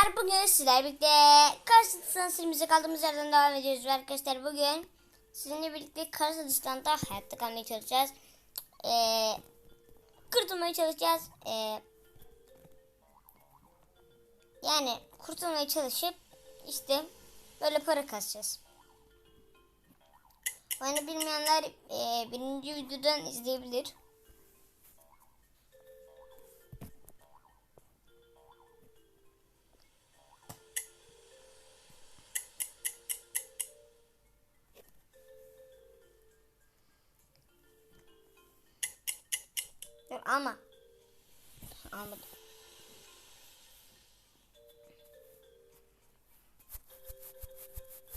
arkadaşlar bugün sizlerle birlikte Karşı serimize kaldığımız yerden devam ediyoruz arkadaşlar bugün sizinle birlikte Karşı Distan'da hayatta kalmaya çalışacağız. Ee, kurtulmaya çalışacağız. Ee, yani kurtulmaya çalışıp işte böyle para kasacağız. Beni bilmeyenler e, birinci videodan izleyebilir. Ama. Almadım.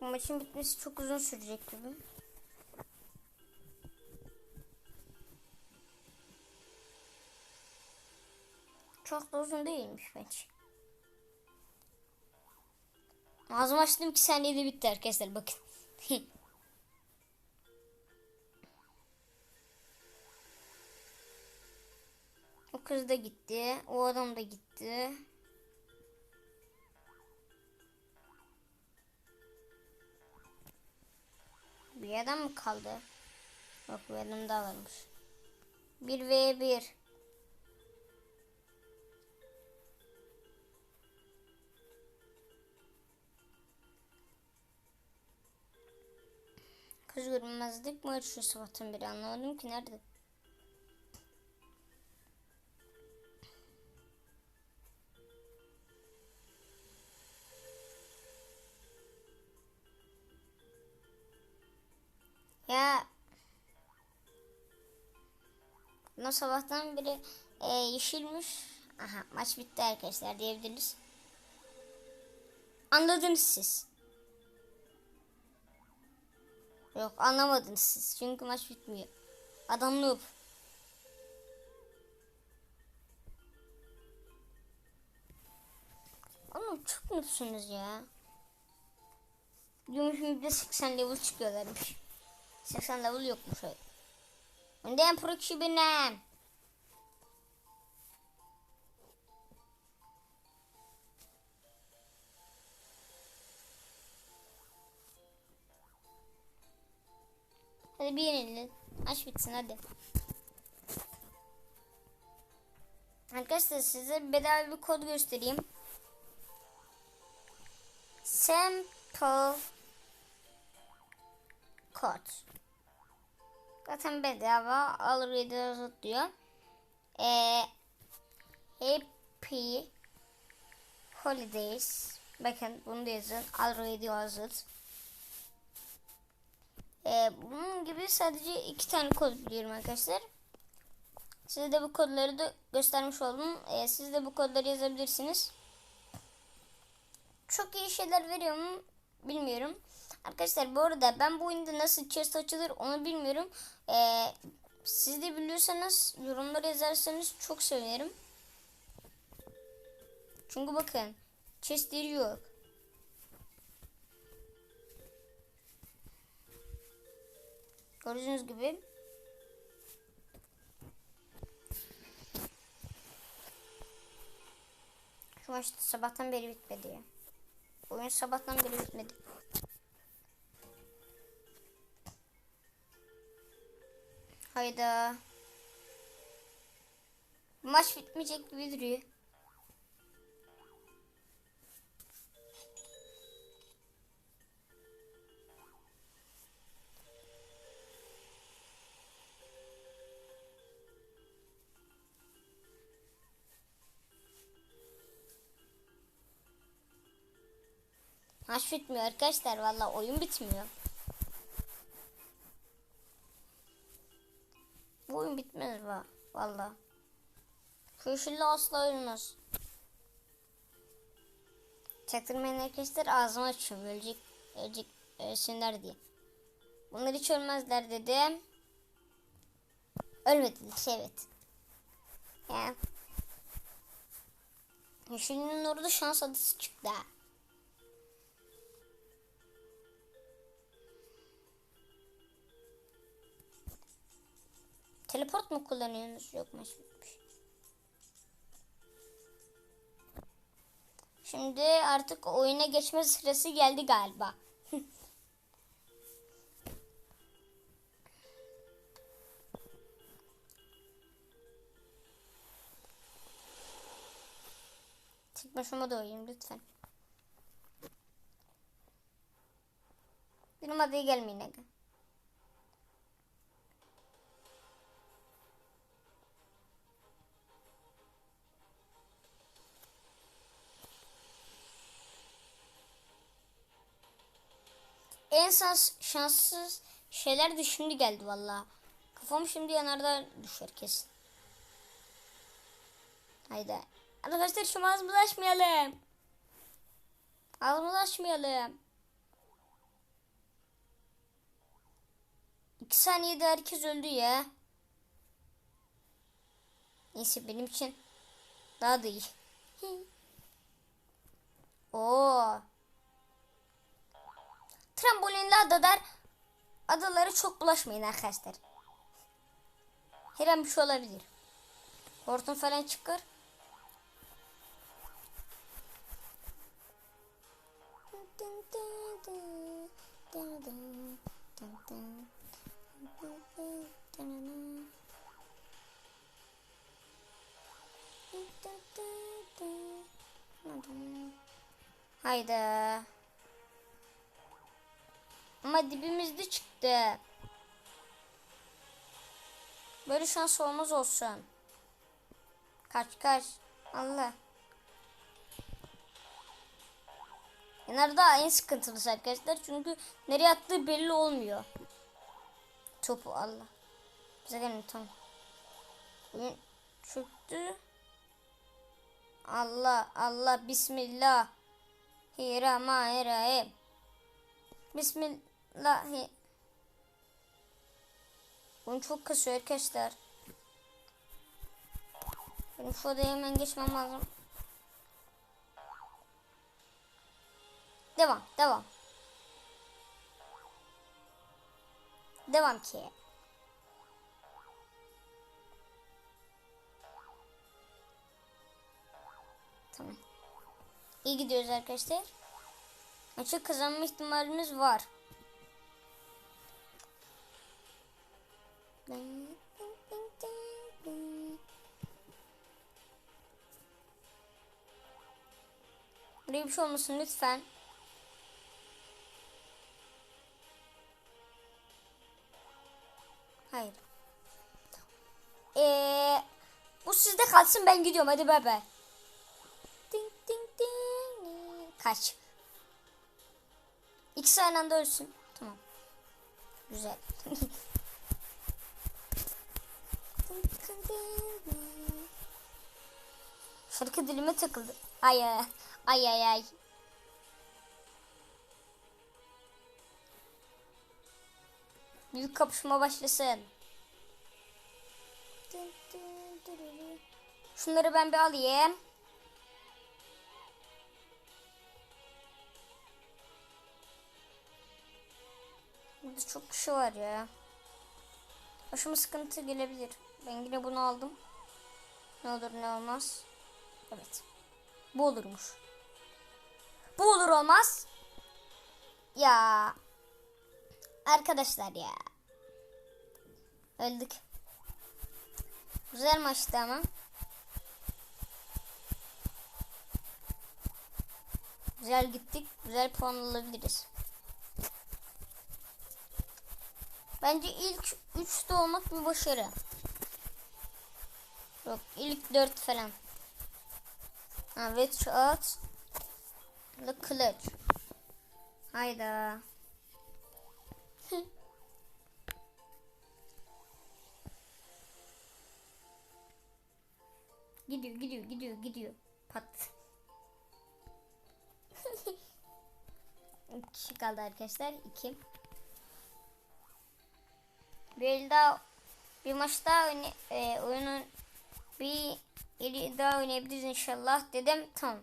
Maçın bitmesi çok uzun sürecek gibi. Çok da uzun değilmiş bence. Ağzımı açtım 2 saniyede bitti arkadaşlar bakın. kız da gitti. O adam da gitti. Bir adam mı kaldı? Yok bir adam daha varmış. 1 v 1 Kız görünmezlik mi şu sabahtan beri anlamadım ki nerede? Ya Bunlar sabahtan beri e, yeşilmiş. Aha maç bitti arkadaşlar diyebiliriz. Anladınız siz. Yok anlamadınız siz. Çünkü maç bitmiyor. Adam noob. Oğlum çok noobsunuz ya. Diyormuşum bir 80 level çıkıyorlarmış. 80 level yokmuş öyle. Önden pro kişi benim. Hadi bir yenilin. Aç bitsin hadi. Arkadaşlar size bedava bir kod göstereyim. Sample kod. Zaten bedava alır diyor. Ee, happy holidays. Bakın bunu da yazın. Already yazıt. Ee, bunun gibi sadece iki tane kod biliyorum arkadaşlar. Size de bu kodları da göstermiş oldum. Ee, siz de bu kodları yazabilirsiniz. Çok iyi şeyler veriyor mu bilmiyorum. Arkadaşlar bu arada ben bu oyunda nasıl chest açılır onu bilmiyorum. Ee, siz de biliyorsanız yorumlara yazarsanız çok sevinirim. Çünkü bakın chestleri yok. Gördüğünüz gibi Şu maç sabahtan beri bitmedi ya. Oyun sabahtan beri bitmedi. Hayda. Maç bitmeyecek gibi duruyor. Maç bitmiyor arkadaşlar. Valla oyun bitmiyor. Yeşille asla ölmez. Çaktırmayın arkadaşlar ağzımı açıyorum. Ölecek, ölecek, ölsünler diye. Bunlar hiç ölmezler dedim. Ölmediler evet. Ya. Yeşilin orada şans adısı çıktı. ha. Teleport mu kullanıyorsunuz? Yok maç Şimdi artık oyuna geçme sırası geldi galiba. Tek başıma da oynayayım lütfen. Benim adaya gelmeyin aga. En şans, şanssız şeyler de şimdi geldi valla. Kafam şimdi yanarda düşer kesin. Haydi. Arkadaşlar şu ağzımızı açmayalım. Ağzımızı açmayalım. İki saniyede herkes öldü ya. Neyse benim için daha da iyi. adalar adalara çok bulaşmayın arkadaşlar. Her an bir şey olabilir. Hortum falan çıkar. Hayda. Ama dibimizde çıktı. Böyle şans olmaz olsun. Kaç kaç. Allah. Yanar daha en sıkıntılısı arkadaşlar. Çünkü nereye attığı belli olmuyor. Topu Allah. Bize gelin tamam. Çöktü. Allah Allah Bismillah. Bismillahirrahmanirrahim. Bismillahi. Oyun çok kasıyor arkadaşlar. Benim şu odaya hemen geçmem lazım. Devam, devam. Devam ki. Tamam. İyi gidiyoruz arkadaşlar. Maçı kazanma ihtimalimiz var. Buraya bir şey olmasın lütfen. Hayır. Ee, bu sizde kalsın ben gidiyorum hadi bay bay. Kaç. İkisi aynı anda ölsün. Tamam. Güzel. Şarkı dilime takıldı. Ay ay ay ay. Büyük kapışma başlasın. Şunları ben bir alayım. Burada çok kişi var ya. Başıma sıkıntı gelebilir. Ben yine bunu aldım. Ne olur ne olmaz. Evet. Bu olurmuş. Bu olur olmaz. Ya. Arkadaşlar ya. Öldük. Güzel maçtı ama. Güzel gittik. Güzel puan alabiliriz. Bence ilk 3'te olmak bir başarı. Yok ilk 4 falan. Ha Witch at. The Clutch. Hayda. gidiyor gidiyor gidiyor gidiyor. Pat. İki kaldı arkadaşlar. İki. Bir daha bir maç daha oyna, e, oyunun bir yeri daha oynayabiliriz inşallah dedim. Tamam.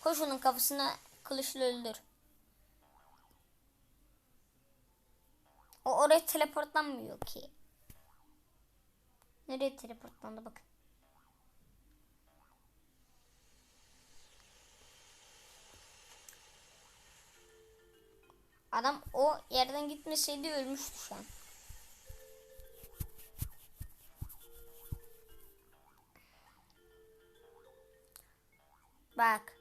Koş onun kafasına kılıçla öldür. O oraya teleportlanmıyor ki. Nereye teleportlandı bakın. Adam o yerden gitmeseydi ölmüştü şu an. Bak.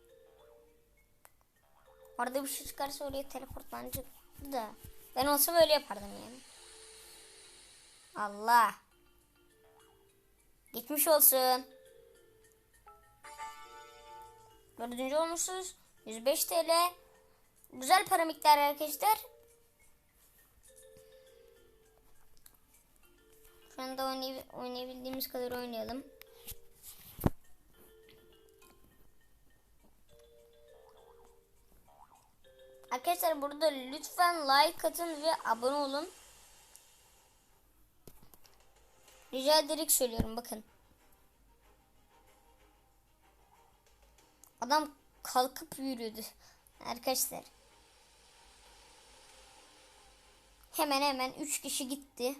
Orada bir şey çıkarsa oraya teleportlanacak da. Ben olsam öyle yapardım yani. Allah. Geçmiş olsun. Dördüncü olmuşsunuz. 105 TL. Güzel para miktarı arkadaşlar. Şu anda oynay oynayabildiğimiz kadar oynayalım. Arkadaşlar burada lütfen like atın ve abone olun. Rica ederek söylüyorum bakın. Adam kalkıp yürüdü. Arkadaşlar. Hemen hemen 3 kişi gitti.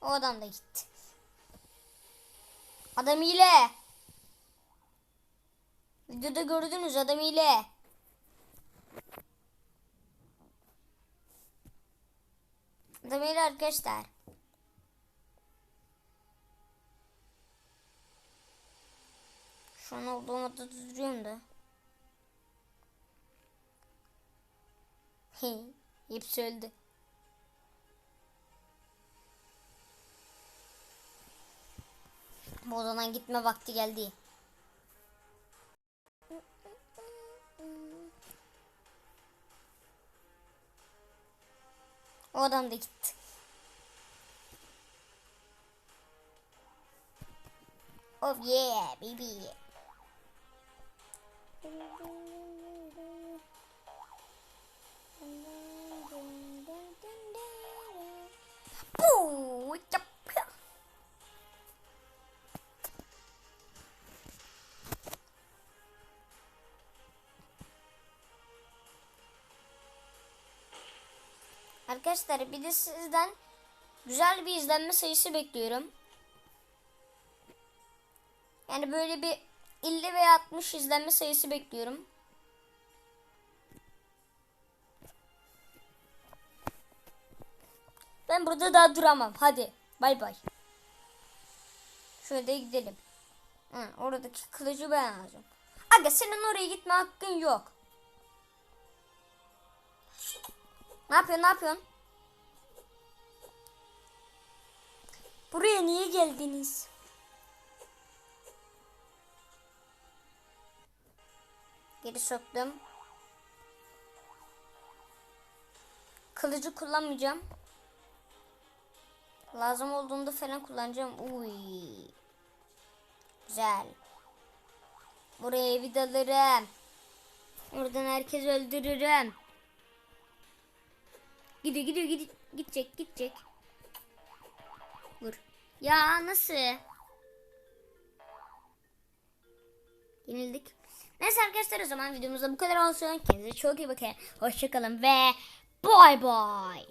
O adam da gitti. Adam ile. Videoda gördünüz adam ile. Adam ile arkadaşlar. Şu an olduğum odada duruyorum da. Hepsi öldü. Bu odadan gitme vakti geldi. O adam da gitti. Oh yeah baby. Arkadaşlar bir de sizden güzel bir izlenme sayısı bekliyorum. Yani böyle bir 50 veya 60 izlenme sayısı bekliyorum. Ben burada daha duramam. Hadi bay bay. Şöyle gidelim. Hı, oradaki kılıcı ben alacağım. Aga senin oraya gitme hakkın yok. Ne yapıyorsun ne yapıyorsun? Buraya niye geldiniz? Geri soktum. Kılıcı kullanmayacağım. Lazım olduğunda falan kullanacağım. Uy. Güzel. Buraya bir dalırım. Oradan herkes öldürürüm. Gidiyor gidiyor gidiyor. Gidecek gidecek. Vur. Ya nasıl? Yenildik. Neyse arkadaşlar o zaman videomuzda bu kadar olsun. Kendinize çok iyi bakın. Hoşçakalın ve bay bay.